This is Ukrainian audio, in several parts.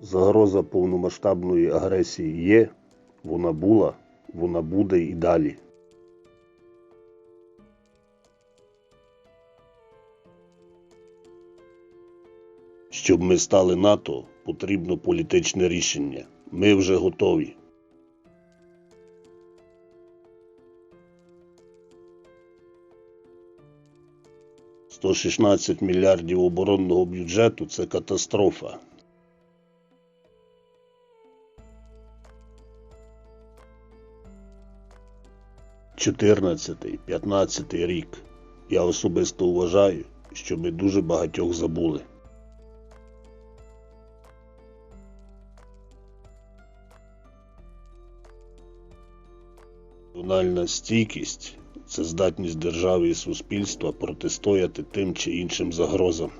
Загроза повномасштабної агресії є, вона була, вона буде і далі. Щоб ми стали НАТО, потрібно політичне рішення. Ми вже готові. Сто шістнадцять мільярдів оборонного бюджету це катастрофа. Чотирнадцятий, п'ятнадцятий рік. Я особисто вважаю, що ми дуже багатьох забули. Національна стійкість це здатність держави і суспільства протистояти тим чи іншим загрозам.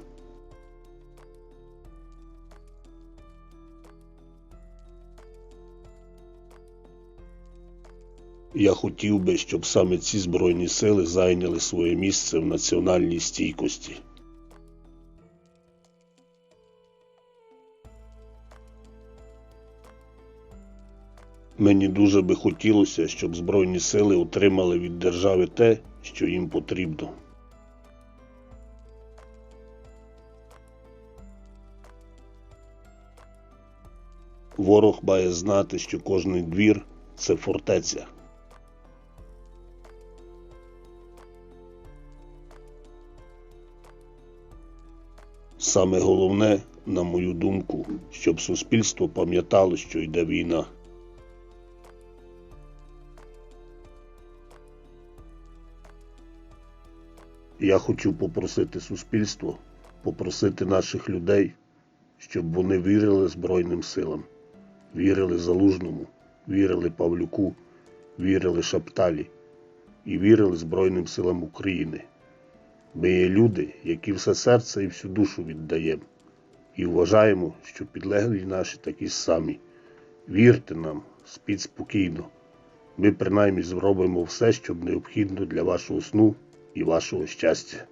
Я хотів би, щоб саме ці збройні сили зайняли своє місце в національній стійкості. Мені дуже би хотілося, щоб Збройні сили отримали від держави те, що їм потрібно. Ворог має знати, що кожний двір це фортеця. Саме головне, на мою думку, щоб суспільство пам'ятало, що йде війна. Я хочу попросити суспільство, попросити наших людей, щоб вони вірили Збройним силам, вірили Залужному, вірили Павлюку, вірили Шапталі і вірили Збройним силам України. Ми є люди, які все серце і всю душу віддаємо, і вважаємо, що підлеглі наші такі самі. Вірте нам, спіть спокійно. Ми принаймні зробимо все, що необхідно для вашого сну і вашого щастя.